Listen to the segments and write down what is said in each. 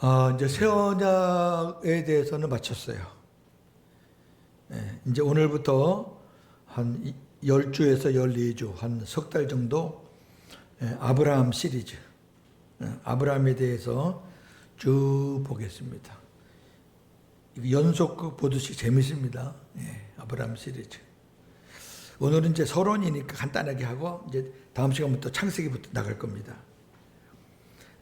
어, 이제 새 언약에 대해서는 마쳤어요. 예, 이제 오늘부터 한 10주에서 14주, 한 석 달 정도 예, 아브라함 시리즈, 예, 아브라함에 대해서 쭉 보겠습니다. 연속 보듯이 재밌습니다. 예, 아브라함 시리즈. 오늘은 이제 서론이니까 간단하게 하고 이제 다음 시간부터 창세기부터 나갈 겁니다.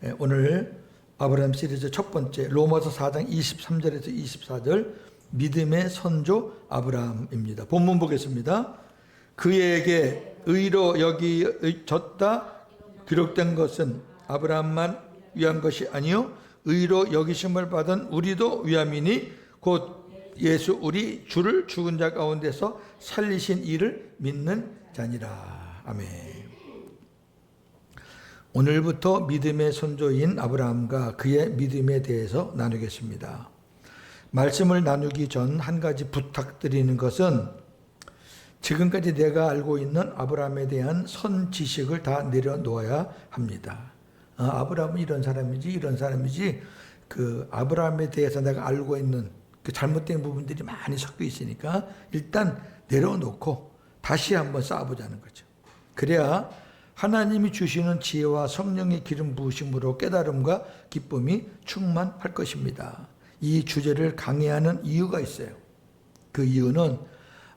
예, 오늘 아브라함 시리즈 첫 번째 로마서 4장 23절에서 24절 믿음의 선조 아브라함입니다. 본문 보겠습니다. 그에게 의로 여기졌다 기록된 것은 아브라함만 위한 것이 아니요 의로 여기심을 받은 우리도 위함이니 곧 예수 우리 주를 죽은 자 가운데서 살리신 이를 믿는 자니라. 아멘. 오늘부터 믿음의 선조인 아브라함과 그의 믿음에 대해서 나누겠습니다. 말씀을 나누기 전 한 가지 부탁드리는 것은 지금까지 내가 알고 있는 아브라함에 대한 선 지식을 다 내려놓아야 합니다. 아, 아브라함은 이런 사람이지, 이런 사람이지, 그 아브라함에 대해서 내가 알고 있는 그 잘못된 부분들이 많이 섞여 있으니까 일단 내려놓고 다시 한번 쌓아보자는 거죠. 그래야 하나님이 주시는 지혜와 성령의 기름 부으심으로 깨달음과 기쁨이 충만할 것입니다. 이 주제를 강의하는 이유가 있어요. 그 이유는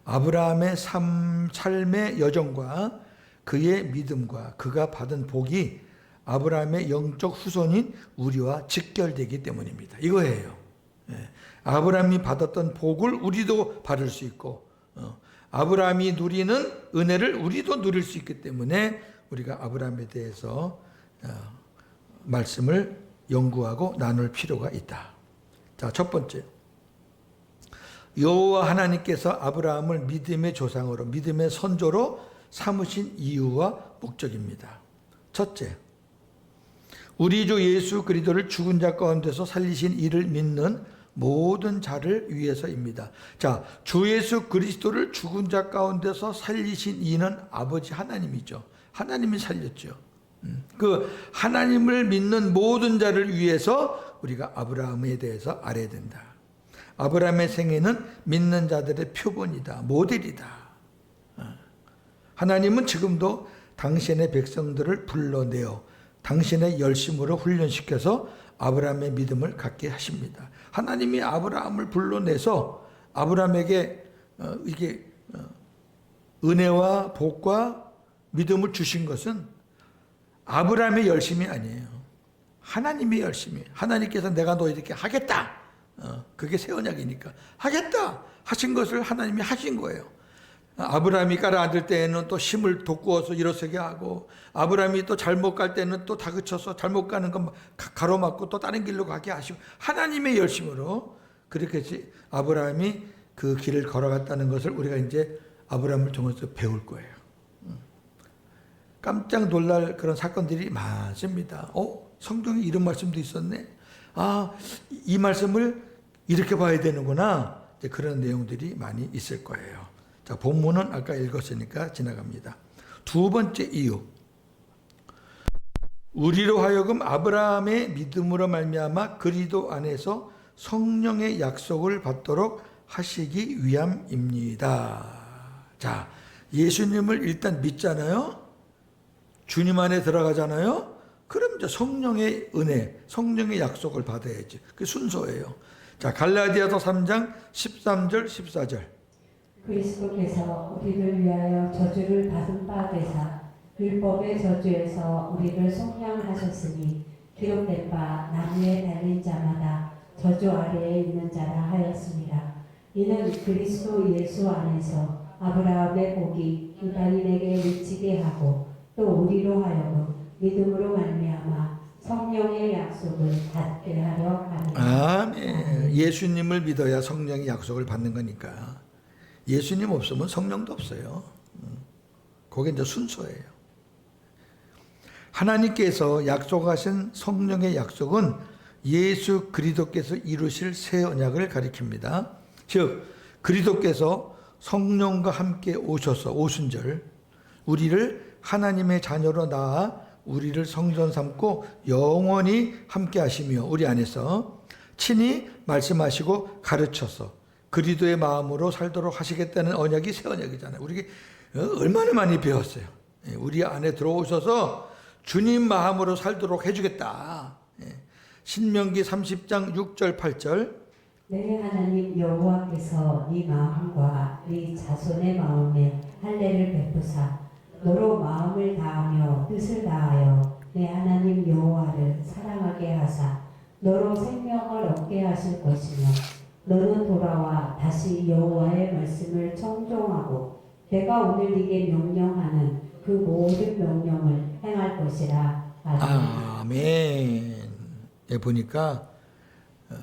아브라함의 삶, 삶의 여정과 그의 믿음과 그가 받은 복이 아브라함의 영적 후손인 우리와 직결되기 때문입니다. 이거예요. 예. 아브라함이 받았던 복을 우리도 받을 수 있고, 어, 아브라함이 누리는 은혜를 우리도 누릴 수 있기 때문에 우리가 아브라함에 대해서 어, 말씀을 연구하고 나눌 필요가 있다. 자, 첫 번째. 여호와 하나님께서 아브라함을 믿음의 조상으로 믿음의 선조로 삼으신 이유와 목적입니다. 첫째. 우리 주 예수 그리스도를 죽은 자 가운데서 살리신 이를 믿는 모든 자를 위해서입니다. 자, 주 예수 그리스도를 죽은 자 가운데서 살리신 이는 아버지 하나님이죠. 하나님이 살렸죠. 음, 그 하나님을 믿는 모든 자를 위해서 우리가 아브라함에 대해서 알아야 된다. 아브라함의 생애는 믿는 자들의 표본이다. 모델이다. 어. 하나님은 지금도 당신의 백성들을 불러내어 당신의 열심으로 훈련시켜서 아브라함의 믿음을 갖게 하십니다. 하나님이 아브라함을 불러내서 아브라함에게 어, 이게 어, 은혜와 복과 믿음을 주신 것은 아브라함의 열심이 아니에요. 하나님의 열심이. 하나님께서 내가 너 이렇게 하겠다. 어, 그게 새 언약이니까 하겠다 하신 것을 하나님이 하신 거예요. 아브라함이 깔아앉을 때에는 또 힘을 돋구어서 일어서게 하고 아브라함이 또 잘못 갈 때는 또 다그쳐서 잘못 가는 건 가로막고 또 다른 길로 가게 하시고 하나님의 열심으로 그렇게 아브라함이 그 길을 걸어갔다는 것을 우리가 이제 아브라함을 통해서 배울 거예요. 깜짝 놀랄 그런 사건들이 많습니다. 어? 성경에 이런 말씀도 있었네? 아, 이 말씀을 이렇게 봐야 되는구나. 그런 내용들이 많이 있을 거예요. 자, 본문은 아까 읽었으니까 지나갑니다. 두 번째 이유. 우리로 하여금 아브라함의 믿음으로 말미암아 그리도 안에서 성령의 약속을 받도록 하시기 위함입니다. 자, 예수님을 일단 믿잖아요. 주님 안에 들어가잖아요. 그럼 이제 성령의 은혜, 성령의 약속을 받아야지. 그 순서예요. 자, 갈라디아서 3장 13절, 14절. 그리스도께서 우리를 위하여 저주를 받은 바 되사 율법의 저주에서 우리를 속량하셨으니 기록된 바 나무에 달린 자마다 저주 아래에 있는 자라 하였습니다. 이는 그리스도 예수 안에서 아브라함의 복이 유다인에게 미치게 하고 또 우리로 하여금 믿음으로 말미암아 성령의 약속을 받게 하려 함이라. 아멘. 예수님을 믿어야 성령의 약속을 받는 거니까. 예수님 없으면 성령도 없어요. 음. 그게 이제 순서예요. 하나님께서 약속하신 성령의 약속은 예수 그리스도께서 이루실 새 언약을 가리킵니다. 즉 그리스도께서 성령과 함께 오셔서 오순절 우리를 하나님의 자녀로 낳아 우리를 성전 삼고 영원히 함께 하시며 우리 안에서 친히 말씀하시고 가르쳐서 그리도의 마음으로 살도록 하시겠다는 언약이 새 언약이잖아요. 우리 얼마나 많이 배웠어요. 예, 우리 안에 들어오셔서 주님 마음으로 살도록 해주겠다. 예. 신명기 30장 6절 8절 내 하나님 여호와께서 네 마음과 네 자손의 마음에 할례를 베푸사 너로 마음을 다하며 뜻을 다하여 내 하나님 여호와를 사랑하게 하사 너로 생명을 얻게 하실 것이며 너는 돌아와 다시 여호와의 말씀을 청종하고 내가 오늘 네게 명령하는 그 모든 명령을 행할 것이라 아멘. 예, 보니까 어,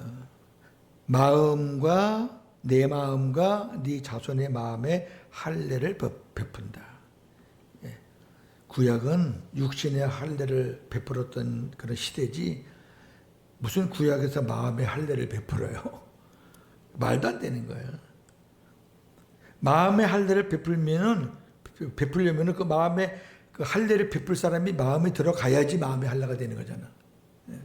마음과 내 마음과 네 자손의 마음에 할례를 베- 베푼다. 예. 구약은 육신의 할례를 베풀었던 그런 시대지 무슨 구약에서 마음의 할례를 베풀어요? 말도 안 되는 거예요. 마음의 할례를 베풀면은 베풀려면은 그 마음에 그 할례를 베풀 사람이 마음에 들어가야지 마음의 할례가 되는 거잖아. 예.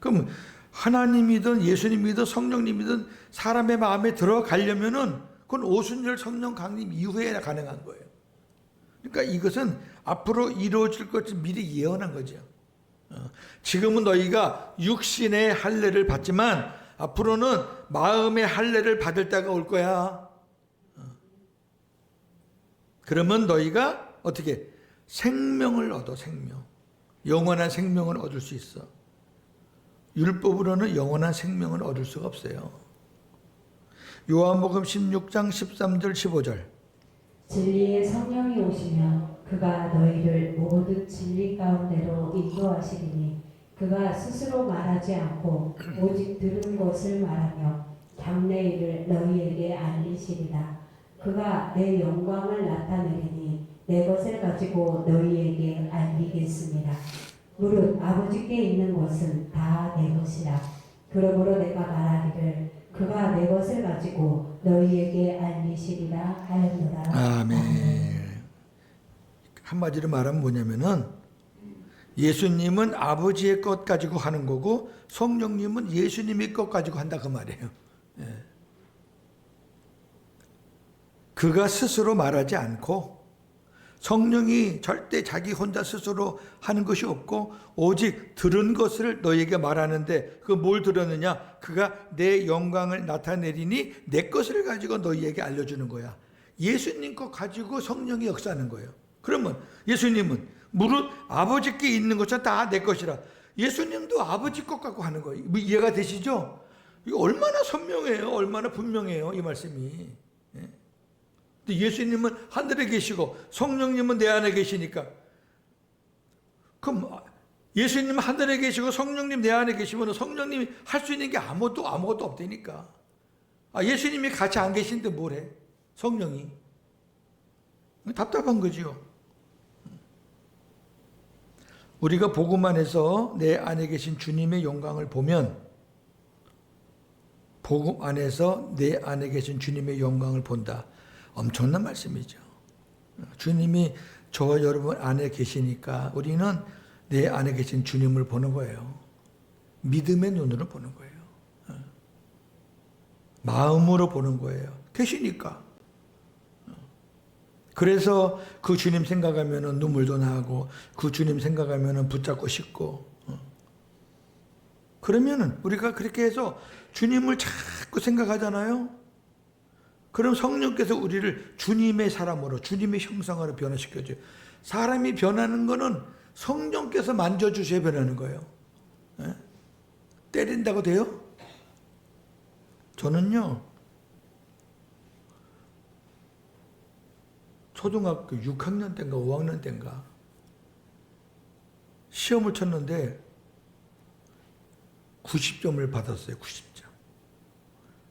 그럼 하나님이든 예수님이든 성령님이든 사람의 마음에 들어가려면은 그건 오순절 성령 강림 이후에 가능한 거예요. 그러니까 이것은 앞으로 이루어질 것을 미리 예언한 거죠. 어, 지금은 너희가 육신의 할례를 받지만 앞으로는 마음의 할례를 받을 때가 올 거야. 어. 그러면 너희가 어떻게 생명을 얻어 생명. 영원한 생명을 얻을 수 있어. 율법으로는 영원한 생명을 얻을 수가 없어요. 요한복음 16장 13절 15절. 진리의 성령이 오시면 그가 너희를 모든 진리 가운데로 인도하시리니 그가 스스로 말하지 않고 오직 들은 것을 말하며 장래 일을 너희에게 알리시리라. 그가 내 영광을 나타내리니 내 것을 가지고 너희에게 알리겠습니다. 무릇 아버지께 있는 것은 다 내 것이라. 그러므로 내가 말하기를 그가 내 것을 가지고 너희에게 알리시리라 하였노라 아멘. 한마디로 말하면 뭐냐면은 예수님은 아버지의 것 가지고 하는 거고 성령님은 예수님의 것 가지고 한다 그 말이에요. 예. 그가 스스로 말하지 않고 성령이 절대 자기 혼자 스스로 하는 것이 없고 오직 들은 것을 너에게 말하는데 그 뭘 들었느냐? 그가 내 영광을 나타내리니 내 것을 가지고 너희에게 알려주는 거야. 예수님 것 가지고 성령이 역사하는 거예요. 그러면 예수님은 무릇 아버지께 있는 것은 다내 것이라. 예수님도 아버지 것 갖고 하는 거예요. 뭐 이해가 되시죠? 이거 얼마나 선명해요. 얼마나 분명해요. 이 말씀이. 예. 근데 예수님은 하늘에 계시고 성령님은 내 안에 계시니까 그럼 예수님 하늘에 계시고 성령님 내 안에 계시면 성령님이 할 수 있는 게 아무것도 아무것도 없다니까. 아 예수님이 같이 안 계신데 뭘 해? 성령이 답답한 거지요. 우리가 보고만 해서 내 안에 계신 주님의 영광을 보면 복음 안에서 내 안에 계신 주님의 영광을 본다. 엄청난 말씀이죠. 주님이 저와 여러분 안에 계시니까 우리는 내 안에 계신 주님을 보는 거예요. 믿음의 눈으로 보는 거예요. 마음으로 보는 거예요. 계시니까. 그래서 그 주님 생각하면 눈물도 나고 그 주님 생각하면 붙잡고 싶고 그러면은 우리가 그렇게 해서 주님을 자꾸 생각하잖아요. 그럼 성령께서 우리를 주님의 사람으로 주님의 형상으로 변화시켜줘요. 사람이 변하는 거는 성령께서 만져주셔야 변하는 거예요. 예? 때린다고 돼요? 저는요, 초등학교 6학년 때인가 5학년 때인가 시험을 쳤는데 90점을 받았어요. 90점.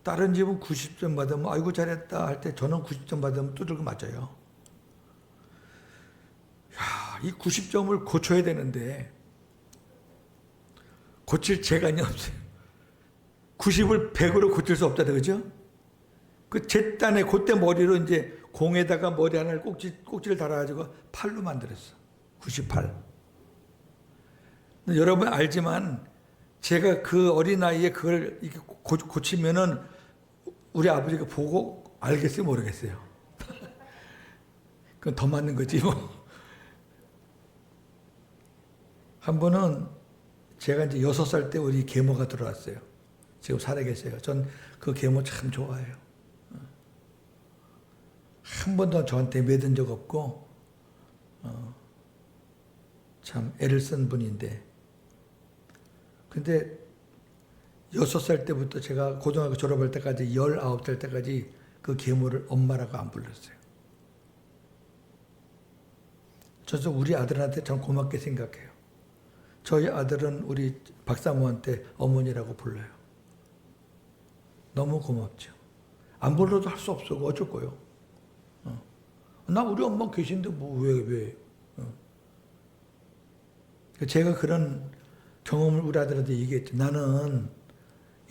다른 집은 90점 받으면 아이고 잘했다 할 때 저는 90점 받으면 두들겨 맞아요. 야, 이 90점을 고쳐야 되는데 고칠 재간이 없어요. 90을 100으로 고칠 수 없잖아요. 그죠? 그 제단에 그때 머리로 이제 공에다가 머리 하나를 꼭지, 꼭지를 달아 가지고 팔로 만들었어. 98. 근데 여러분 알지만 제가 그 어린 나이에 그걸 이렇게 고, 고치면은 우리 아버지가 보고 알겠어요 모르겠어요. 그건 더 맞는 거지 뭐. 한 번은 제가 이제 여섯 살 때 우리 계모가 들어왔어요. 지금 살아계세요. 전 그 계모 참 좋아해요. 한 번도 저한테 매든 적 없고 어, 참 애를 쓴 분인데 근데 여섯 살 때부터 제가 고등학교 졸업할 때까지 열아홉 살 때까지 그 계모를 엄마라고 안 불렀어요. 저도 우리 아들한테 참 고맙게 생각해요. 저희 아들은 우리 박사모한테 어머니라고 불러요. 너무 고맙죠. 안 불러도 할 수 없어. 어쩔 거요. 어. 나 우리 엄마 계신데 뭐 왜 왜? 어. 제가 그런 경험을 우리 아들한테 얘기했죠. 나는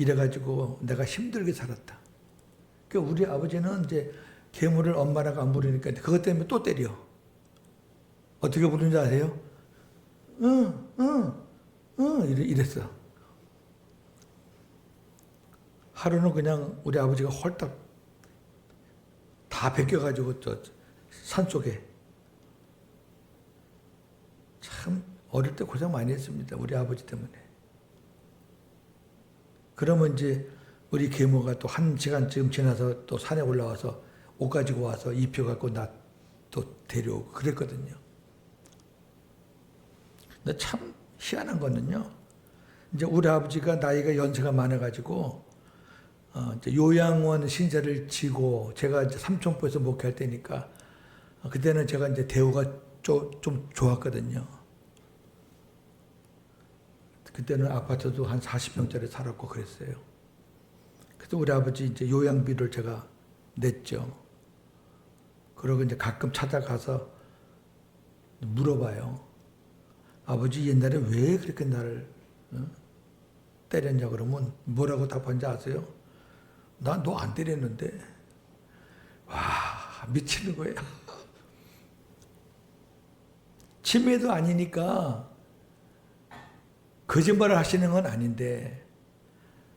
이래가지고 내가 힘들게 살았다. 그 우리 아버지는 이제 괴물을 엄마라고 안 부르니까 그것 때문에 또 때려. 어떻게 부르는지 아세요? 응, 응, 응, 이랬어. 하루는 그냥 우리 아버지가 홀딱 다 베껴가지고 저 산속에 참 어릴 때 고생 많이 했습니다. 우리 아버지 때문에. 그러면 이제 우리 계모가 또 한 시간쯤 지나서 또 산에 올라와서 옷 가지고 와서 입혀 갖고 나 또 데려오고 그랬거든요. 근데 참 희한한 거는요. 이제 우리 아버지가 나이가 연세가 많아 가지고 어, 이제 요양원 신세를 지고 제가 이제 삼천포에서 목회할 때니까 어, 그때는 제가 이제 대우가 좀, 좀 좋았거든요. 그때는 아파트도 한 40평짜리 살았고 그랬어요. 그래서 우리 아버지 이제 요양비를 제가 냈죠. 그러고 이제 가끔 찾아가서 물어봐요. 아버지 옛날에 왜 그렇게 나를 어? 때렸냐 그러면 뭐라고 답한지 아세요? 나 너 안 때렸는데. 와 미치는 거예요. 치매도 아니니까 거짓말을 하시는 건 아닌데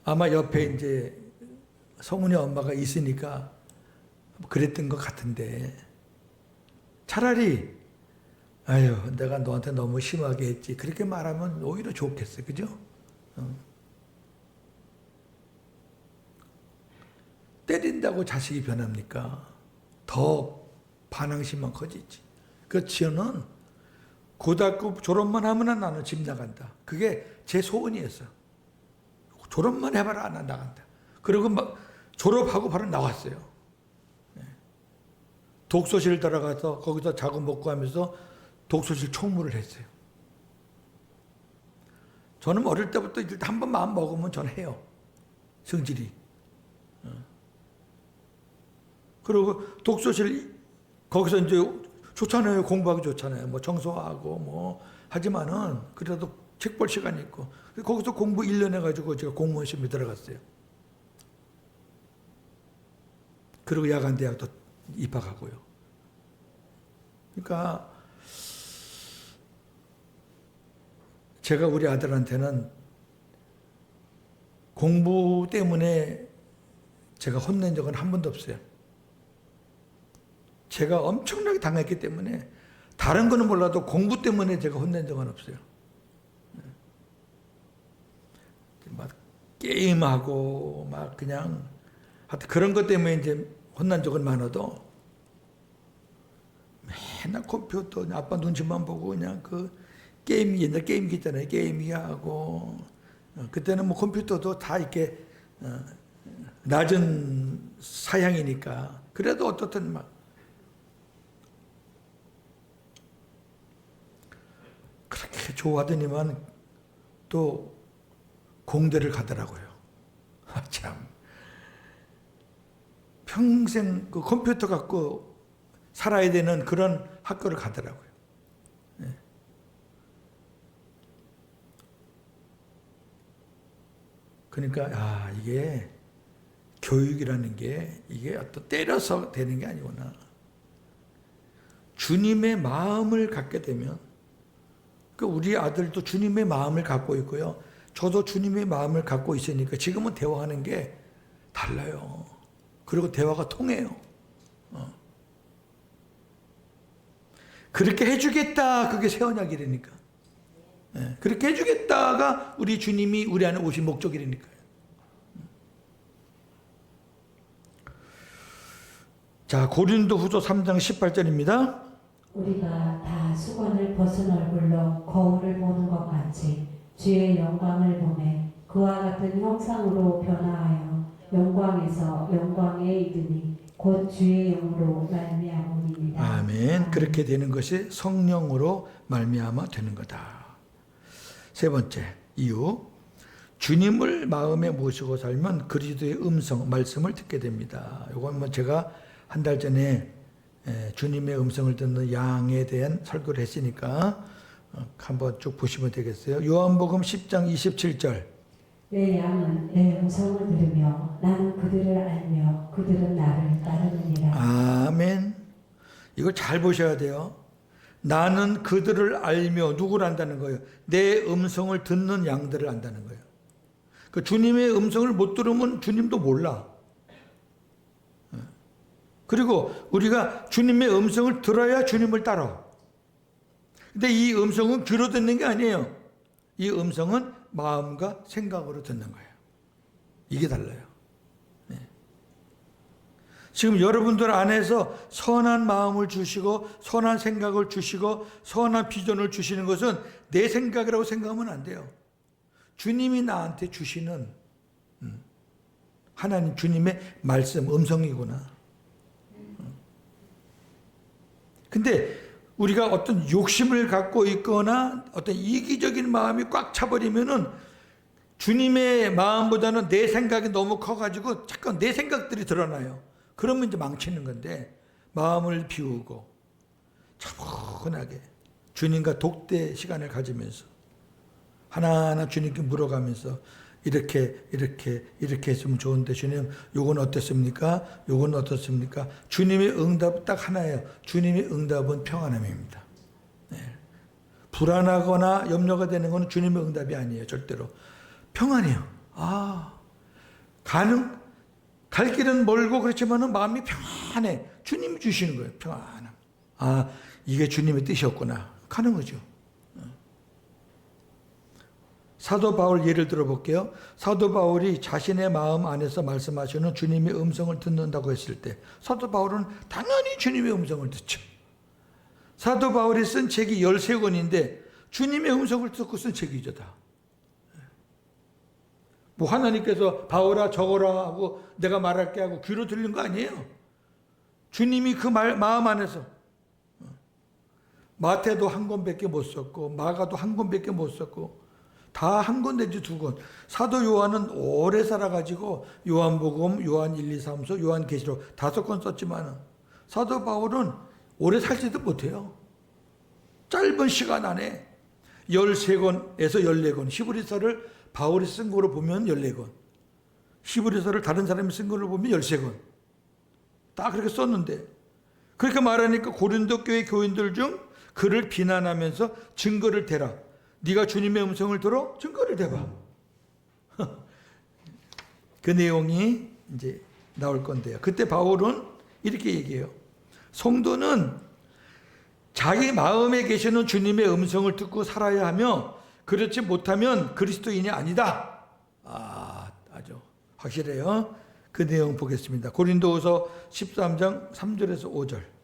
아마 옆에 이제 성훈이 엄마가 있으니까 그랬던 것 같은데 차라리 아유 내가 너한테 너무 심하게 했지 그렇게 말하면 오히려 좋겠어 그죠? 어. 때린다고 자식이 변합니까? 더 반항심만 커지지. 그 지연은 고등학교 졸업만 하면 나는 집 나간다. 그게 제 소원이었어. 졸업만 해봐라 나 나간다. 그리고 막 졸업하고 바로 나왔어요. 네. 독서실 들어가서 거기서 자고 먹고 하면서 독서실 총무를 했어요. 저는 어릴 때부터 한 번 마음 먹으면 전 해요. 성질이. 그리고 독서실 거기서 이제 좋잖아요. 공부하기 좋잖아요. 뭐 청소하고 뭐 하지만은 그래도 책 볼 시간이 있고 거기서 공부 1년 해가지고 제가 공무원 시험에 들어갔어요. 그리고 야간 대학도 입학하고요. 그러니까 제가 우리 아들한테는 공부 때문에 제가 혼낸 적은 한 번도 없어요. 제가 엄청나게 당했기 때문에 다른 거는 몰라도 공부 때문에 제가 혼낸 적은 없어요. 막 게임하고 막 그냥 하여튼 그런 것 때문에 이제 혼난 적은 많아도 맨날 컴퓨터 아빠 눈치만 보고 그냥 그 게임 옛날 게임기 있잖아요. 게임기 하고. 어, 그때는 뭐 컴퓨터도 다 이렇게 어, 낮은 사양이니까. 그래도 어떻든 막 그렇게 좋아하더니만 또 공대를 가더라고요. 아, 참. 평생 그 컴퓨터 갖고 살아야 되는 그런 학교를 가더라고요. 예. 그러니까 아 이게 교육이라는 게 이게 어떤 때려서 되는 게 아니구나. 주님의 마음을 갖게 되면 그 우리 아들도 주님의 마음을 갖고 있고요. 저도 주님의 마음을 갖고 있으니까 지금은 대화하는 게 달라요. 그리고 대화가 통해요. 어. 그렇게 해주겠다. 그게 새 언약이라니까. 예, 그렇게 해주겠다가 우리 주님이 우리 안에 오신 목적이라니까요. 자, 고린도 후서 3장 18절입니다. 우리가 다 수건을 벗은 얼굴로 거울을 보는 것 같이 주의 영광을 보매 그와 같은 형상으로 변화하여 영광에서 영광에 이르니 곧 주의 영으로 말미암음이니라. 아멘. 그렇게 되는 것이 성령으로 말미암아 되는 거다. 세 번째 이유. 주님을 마음에 모시고 살면 그리스도의 음성, 말씀을 듣게 됩니다. 이건 뭐 제가 한 달 전에 에, 주님의 음성을 듣는 양에 대한 설교를 했으니까 어, 한번 쭉 보시면 되겠어요. 요한복음 10장 27절. 내 양은 내 음성을 들으며 나는 그들을 알며 그들은 나를 따르느니라. 아멘. 이걸 잘 보셔야 돼요. 나는 그들을 알며 누구를 안다는 거예요? 내 음성을 듣는 양들을 안다는 거예요. 그 주님의 음성을 못 들으면 주님도 몰라. 예. 그리고 우리가 주님의 음성을 들어야 주님을 따라. 근데 이 음성은 귀로 듣는 게 아니에요. 이 음성은 마음과 생각으로 듣는 거예요. 이게 달라요. 지금 여러분들 안에서 선한 마음을 주시고 선한 생각을 주시고 선한 비전을 주시는 것은 내 생각이라고 생각하면 안 돼요. 주님이 나한테 주시는 음, 하나님 주님의 말씀 음성이구나. 음. 근데 우리가 어떤 욕심을 갖고 있거나 어떤 이기적인 마음이 꽉 차버리면은 주님의 마음보다는 내 생각이 너무 커가지고 잠깐 내 생각들이 드러나요. 그러면 이제 망치는 건데 마음을 비우고 차분하게 주님과 독대 시간을 가지면서 하나하나 주님께 물어가면서 이렇게 이렇게 이렇게 했으면 좋은데 주님 요건 어떻습니까? 요건 어떻습니까? 주님의 응답 딱 하나예요. 주님의 응답은 평안함입니다. 네. 불안하거나 염려가 되는 것은 주님의 응답이 아니에요. 절대로 평안해요. 아 가능 갈 길은 멀고 그렇지만은 마음이 평안해. 주님이 주시는 거예요. 평안함. 아 이게 주님의 뜻이었구나. 가는 거죠. 사도 바울 예를 들어볼게요. 사도 바울이 자신의 마음 안에서 말씀하시는 주님의 음성을 듣는다고 했을 때 사도 바울은 당연히 주님의 음성을 듣죠. 사도 바울이 쓴 책이 13권인데 주님의 음성을 듣고 쓴 책이죠 다. 뭐 하나님께서 바울아 적어라 하고 내가 말할게 하고 귀로 들린 거 아니에요. 주님이 그 말, 마음 안에서 마태도 한 권밖에 못 썼고 마가도 한 권밖에 못 썼고 다 한 권 내지 두 권. 사도 요한은 오래 살아가지고 요한복음, 요한 1, 2, 3서, 요한계시록 다섯 권 썼지만 사도 바울은 오래 살지도 못해요. 짧은 시간 안에 13권에서 14권 히브리서를 바울이 쓴 거로 보면 14권 히브리서를 다른 사람이 쓴 걸로 보면 13권 딱 그렇게 썼는데 그렇게 말하니까 고린도 교회 교인들 중 그를 비난하면서 증거를 대라 네가 주님의 음성을 들어 증거를 대봐 그 내용이 이제 나올 건데요 그때 바울은 이렇게 얘기해요 성도는 자기 마음에 계시는 주님의 음성을 듣고 살아야 하며 그렇지 못하면 그리스도인이 아니다. 아, 아주 확실해요. 그 내용 보겠습니다. 고린도후서 13장 3절에서 5절.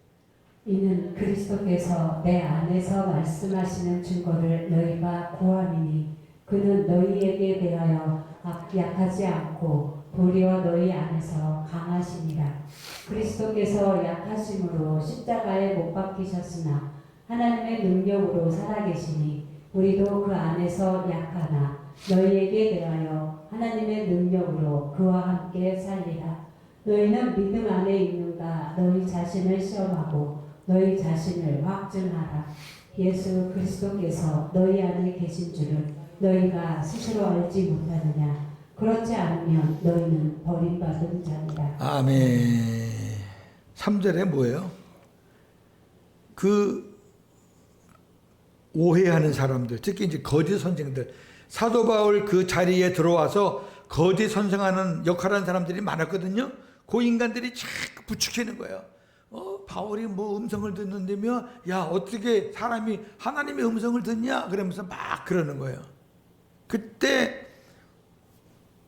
이는 그리스도께서 내 안에서 말씀하시는 증거를 너희가 구함이니 그는 너희에게 대하여 악- 약하지 않고 도리어 너희 안에서 강하시니라. 그리스도께서 약하심으로 십자가에 못 박히셨으나 하나님의 능력으로 살아계시니 우리도 그 안에서 약하나 너희에게 대하여 하나님의 능력으로 그와 함께 살리라. 너희는 믿음 안에 있는가? 너희 자신을 시험하고 너희 자신을 확증하라. 예수 그리스도께서 너희 안에 계신 줄을 너희가 스스로 알지 못하느냐? 그렇지 않으면 너희는 버림받은 자니라. 아멘. 3절에 뭐예요? 그 오해하는 사람들, 특히 이제 거짓 선생들, 사도 바울 그 자리에 들어와서 거짓 선생하는 역할하는 사람들이 많았거든요. 그 인간들이 자꾸 부추기는 거예요. 어, 바울이 뭐 음성을 듣는다며, 야, 어떻게 사람이 하나님의 음성을 듣냐? 그러면서 막 그러는 거예요. 그때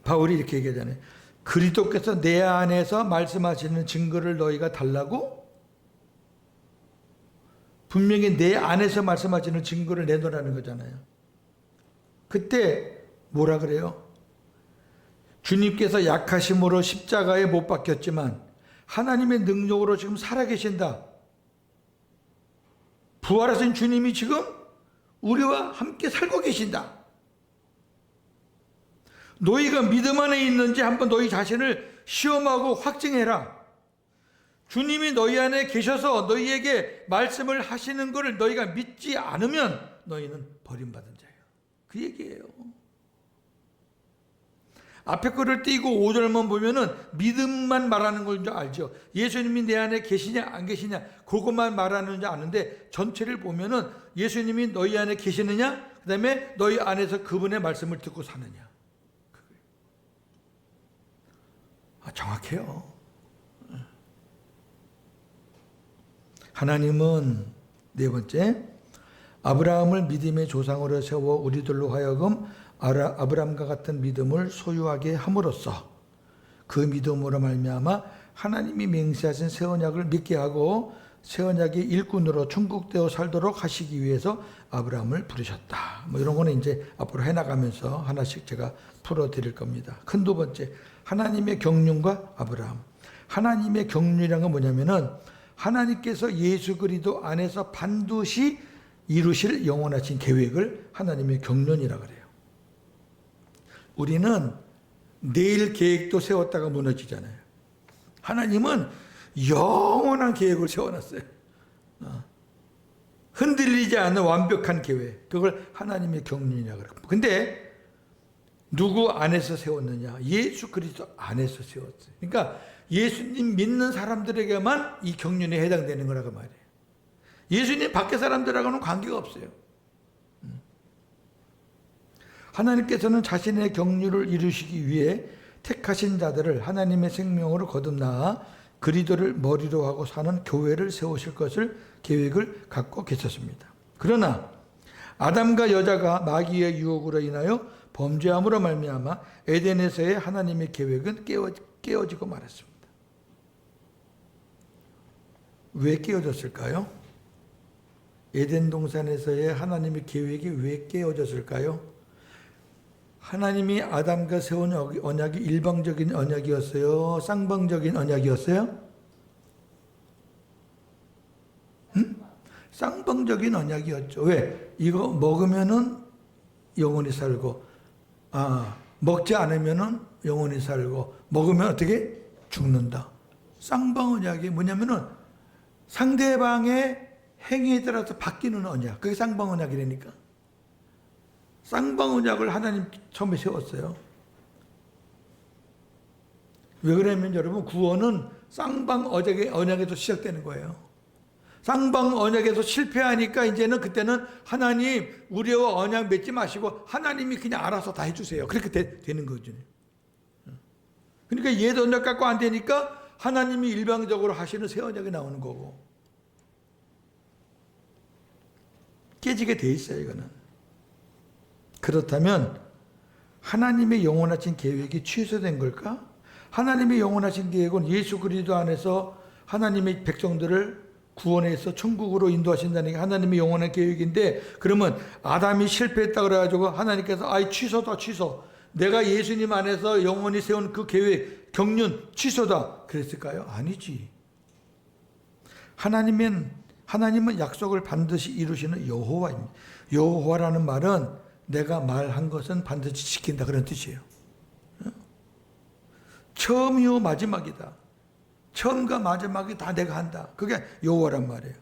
바울이 이렇게 얘기하잖아요. 그리스도께서 내 안에서 말씀하시는 증거를 너희가 달라고 분명히 내 안에서 말씀하시는 증거를 내놓으라는 거잖아요. 그때 뭐라 그래요? 주님께서 약하심으로 십자가에 못 박혔지만 하나님의 능력으로 지금 살아계신다. 부활하신 주님이 지금 우리와 함께 살고 계신다. 너희가 믿음 안에 있는지 한번 너희 자신을 시험하고 확증해라. 주님이 너희 안에 계셔서 너희에게 말씀을 하시는 것을 너희가 믿지 않으면 너희는 버림받은 자예요. 그 얘기예요. 앞에 거를 띄고 5절만 보면은 믿음만 말하는 걸 줄 알죠. 예수님이 내 안에 계시냐 안 계시냐 그것만 말하는 줄 아는데 전체를 보면은 예수님이 너희 안에 계시느냐 그다음에 너희 안에서 그분의 말씀을 듣고 사느냐. 아, 정확해요. 하나님은 네 번째 아브라함을 믿음의 조상으로 세워 우리들로 하여금 아브라함과 같은 믿음을 소유하게 함으로써 그 믿음으로 말미암아 하나님이 맹세하신 새 언약을 믿게 하고 새 언약의 일꾼으로 천국되어 살도록 하시기 위해서 아브라함을 부르셨다. 뭐 이런 거는 이제 앞으로 해나가면서 하나씩 제가 풀어드릴 겁니다. 큰 두 번째 하나님의 경륜과 아브라함. 하나님의 경륜이란 건 뭐냐면은 하나님께서 예수 그리스도 안에서 반드시 이루실 영원하신 계획을 하나님의 경륜이라 그래요. 우리는 내일 계획도 세웠다가 무너지잖아요. 하나님은 영원한 계획을 세워놨어요. 어. 흔들리지 않는 완벽한 계획. 그걸 하나님의 경륜이라고 그래요. 근데 누구 안에서 세웠느냐? 예수 그리스도 안에서 세웠어요. 그러니까 예수님 믿는 사람들에게만 이 경륜에 해당되는 거라고 말이에요. 예수님 밖에 사람들하고는 관계가 없어요. 음. 하나님께서는 자신의 경륜을 이루시기 위해 택하신 자들을 하나님의 생명으로 거듭나 그리도를 머리로 하고 사는 교회를 세우실 것을 계획을 갖고 계셨습니다. 그러나 아담과 여자가 마귀의 유혹으로 인하여 범죄함으로 말미암아 에덴에서의 하나님의 계획은 깨어, 깨어지고 말았습니다. 왜 깨어졌을까요? 에덴 동산에서의 하나님의 계획이 왜 깨어졌을까요? 하나님이 아담과 세운 언약이 일방적인 언약이었어요? 쌍방적인 언약이었어요? 응? 쌍방적인 언약이었죠. 왜? 이거 먹으면은 영원히 살고, 아, 먹지 않으면은 영원히 살고, 먹으면 어떻게? 죽는다. 쌍방 언약이 뭐냐면은 상대방의 행위에 따라서 바뀌는 언약. 그게 쌍방 언약이라니까. 쌍방 언약을 하나님 처음에 세웠어요. 왜 그러냐면 여러분 구원은 쌍방 언약의 언약에서 시작되는 거예요. 쌍방 언약에서 실패하니까 이제는 그때는 하나님 우리와 언약 맺지 마시고 하나님이 그냥 알아서 다 해주세요. 그렇게 되, 는 거죠. 그러니까 옛 언약 갖고 안 되니까 하나님이 일방적으로 하시는 새 언약이 나오는 거고 깨지게 돼 있어요. 이거는. 그렇다면 하나님의 영원하신 계획이 취소된 걸까? 하나님의 영원하신 계획은 예수 그리스도 안에서 하나님의 백성들을 구원해서 천국으로 인도하신다는 게 하나님의 영원한 계획인데 그러면 아담이 실패했다 그래가지고 하나님께서 아이 취소다 취소 내가 예수님 안에서 영원히 세운 그 계획 경륜 취소다 그랬을까요? 아니지 하나님은 하나님은 약속을 반드시 이루시는 여호와입니다 여호와라는 말은 내가 말한 것은 반드시 지킨다 그런 뜻이에요 처음이요 마지막이다 처음과 마지막이 다 내가 한다. 그게 여호와란 말이에요.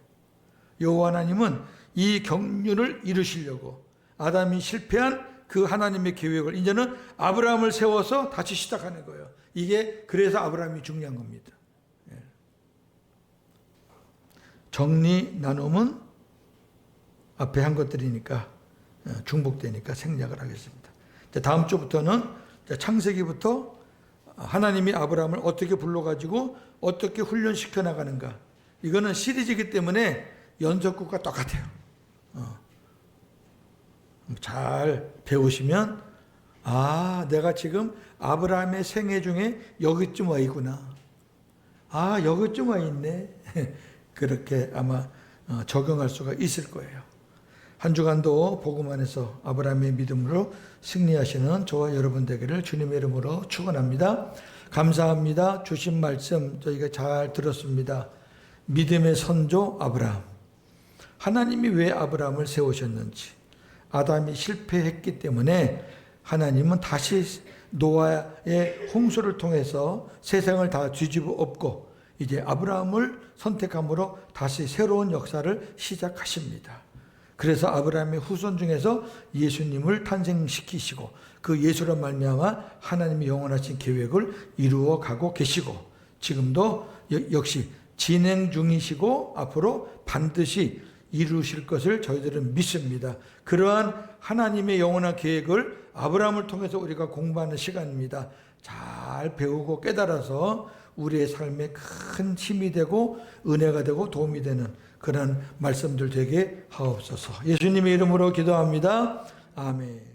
여호와 하나님은 이 경륜을 이루시려고 아담이 실패한 그 하나님의 계획을 이제는 아브라함을 세워서 다시 시작하는 거예요. 이게 그래서 아브라함이 중요한 겁니다. 예. 정리 나눔은 앞에 한 것들이니까 어, 중복되니까 생략을 하겠습니다. 다음 주부터는 창세기부터 하나님이 아브라함을 어떻게 불러가지고 어떻게 훈련시켜 나가는가. 이거는 시리즈이기 때문에 연속극과 똑같아요. 어. 잘 배우시면 아 내가 지금 아브라함의 생애 중에 여기쯤 와 있구나. 아 여기쯤 와 있네. 그렇게 아마 어, 적용할 수가 있을 거예요. 한 주간도 복음 안에서 아브라함의 믿음으로 승리하시는 저와 여러분 되기를 주님의 이름으로 축원합니다. 감사합니다. 주신 말씀 저희가 잘 들었습니다. 믿음의 선조 아브라함. 하나님이 왜 아브라함을 세우셨는지 아담이 실패했기 때문에 하나님은 다시 노아의 홍수를 통해서 세상을 다 뒤집어 엎고 이제 아브라함을 선택함으로 다시 새로운 역사를 시작하십니다. 그래서 아브라함의 후손 중에서 예수님을 탄생시키시고 그 예수로 말미암아 하나님의 영원하신 계획을 이루어 가고 계시고 지금도 여- 역시 진행 중이시고 앞으로 반드시 이루실 것을 저희들은 믿습니다. 그러한 하나님의 영원한 계획을 아브라함을 통해서 우리가 공부하는 시간입니다. 잘 배우고 깨달아서 우리의 삶에 큰 힘이 되고 은혜가 되고 도움이 되는 그런 말씀들 되게 하옵소서. 예수님의 이름으로 기도합니다. 아멘.